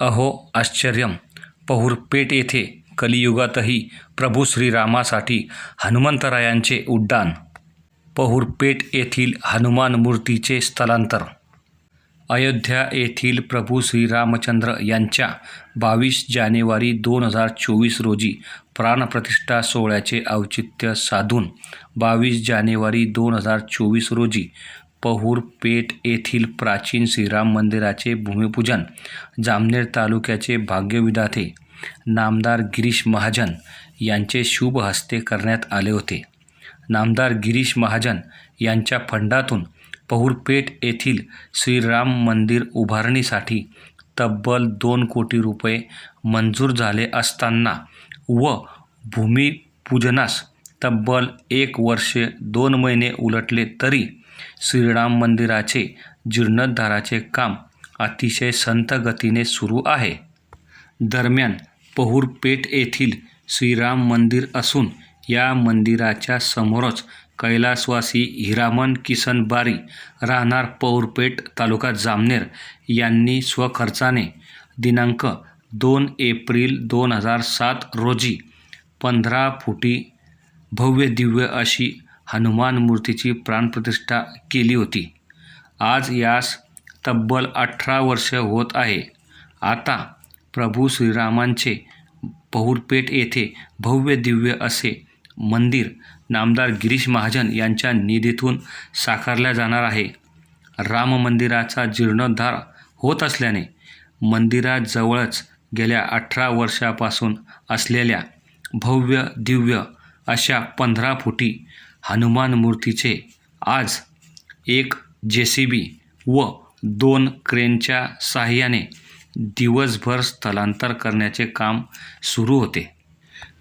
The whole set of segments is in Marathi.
अहो आश्चर्यम. पहुरपेट येथे कलियुगातही प्रभू श्रीरामासाठी हनुमंतरायांचे उड्डाण. पहुरपेट येथील हनुमान मूर्तीचे स्थलांतर. अयोध्या येथील प्रभू श्रीरामचंद्र यांच्या बावीस जानेवारी दोन हजार चोवीस रोजी प्राणप्रतिष्ठा सोहळ्याचे औचित्य साधून बावीस जानेवारी दोन हजार चोवीस रोजी पहुरपेठ येथील प्राचीन श्रीराम मंदिराचे भूमिपूजन जामनेर तालुक्याचे भाग्यविधाते नामदार गिरीश महाजन यांचे शुभ हस्ते करण्यात आले होते. नामदार गिरीश महाजन यांच्या फंडातून पहुरपेठ येथील श्रीराम मंदिर उभारणीसाठी तब्बल दोन कोटी रुपये मंजूर झाले असताना व भूमिपूजनास तब्बल एक वर्ष दोन महिने उलटले तरी श्रीराम मंदिराचे जीर्णोद्धाराचे काम अतिशय संथ गतीने सुरू आहे. दरम्यान पहुरपेठ येथील श्रीराम मंदिर असून या मंदिराच्या समोरच कैलासवासी हिरामन किसन बारी राहणार पौरपेठ तालुका जामनेर यांनी स्वखर्चाने दिनांक दोन एप्रिल दोन हजार सात रोजी पंधरा फुटी भव्य दिव्य अशी हनुमान मूर्तीची प्राणप्रतिष्ठा केली होती. आज यास तब्बल अठरा वर्ष होत आहे. आता प्रभू श्रीरामांचे बहुरपेठ येथे भव्य दिव्य असे मंदिर नामदार गिरीश महाजन यांच्या निधीतून साकारल्या जाणार आहे. राम मंदिराचा जीर्णोद्धार होत असल्याने मंदिराजवळच गेल्या अठरा वर्षापासून असलेल्या भव्य दिव्य अशा पंधरा फुटी हनुमान मूर्तीचे आज एक जे सी बी व दोन क्रेनच्या साहाय्याने दिवसभर स्थलांतर करण्याचे काम सुरू होते.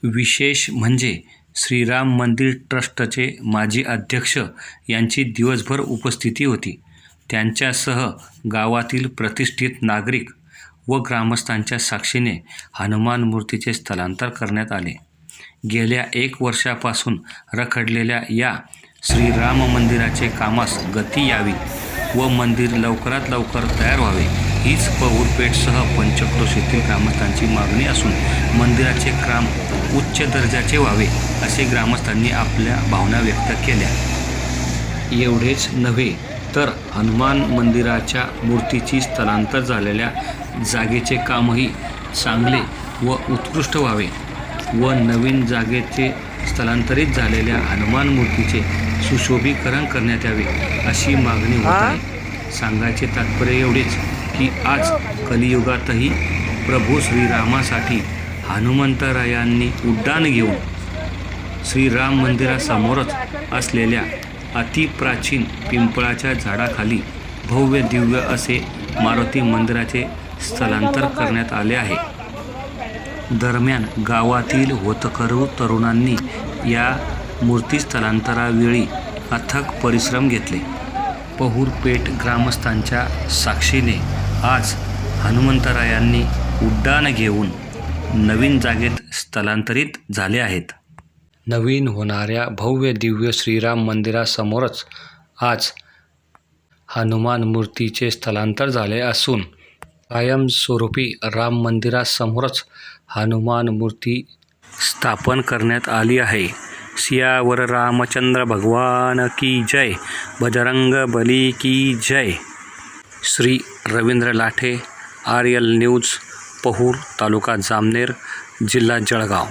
विशेष म्हणजे श्रीराम मंदिर ट्रस्टचे माजी अध्यक्ष यांची दिवसभर उपस्थिती होती. त्यांच्यासह गावातील प्रतिष्ठित नागरिक व ग्रामस्थांच्या साक्षीने हनुमान मूर्तीचे स्थलांतर करण्यात आले. गेल्या एक वर्षापासून रखडलेल्या या श्रीराम मंदिराचे कामास गती यावी व मंदिर लवकरात लवकर तयार व्हावे हीच पहुरपेठसह पंचक्रोश येथील ग्रामस्थांची मागणी असून मंदिराचे काम उच्च दर्जाचे व्हावे असे ग्रामस्थांनी आपल्या भावना व्यक्त केल्या. एवढेच नव्हे तर हनुमान मंदिराच्या मूर्तीची स्थलांतर झालेल्या जागेचे कामही चांगले व उत्कृष्ट व्हावे. व नवीन जागेचे स्थलांतरित झालेल्या हनुमान मूर्तीचे सुशोभीकरण करण्यात यावे अशी मागणी होत आहे. सांगायचे तात्पर्य एवढेच की आज कलियुगातही प्रभू श्रीरामासाठी हनुमंतरायांनी उड्डाण घेऊन श्रीराम मंदिरासमोरच असलेल्या अतिप्राचीन पिंपळाच्या झाडाखाली भव्य दिव्य असे मारुती मंदिराचे स्थलांतर करण्यात आले आहे. दरम्यान गावातील होतकरू तरुणांनी या मूर्ती स्थलांतरावेळी अथक परिश्रम घेतले. पहुरपेठ ग्रामस्थांच्या साक्षीने आज हनुमंतरायांनी उड्डाण घेऊन नवीन जागेत स्थलांतरित झाले आहेत. नवीन होणाऱ्या भव्य दिव्य श्रीराम मंदिरासमोरच आज हनुमान मूर्तीचे स्थलांतर झाले असून कायमस्वरूपी राम मंदिरासमोरच हनुमान मूर्ति स्थापन करण्यात आली आहे. सियावर रामचंद्र भगवान की जय. बजरंग बली की जय. Shri Ravindra Lathe R L news, Pahur, taluka Jamner, जिल्हा जळगाव.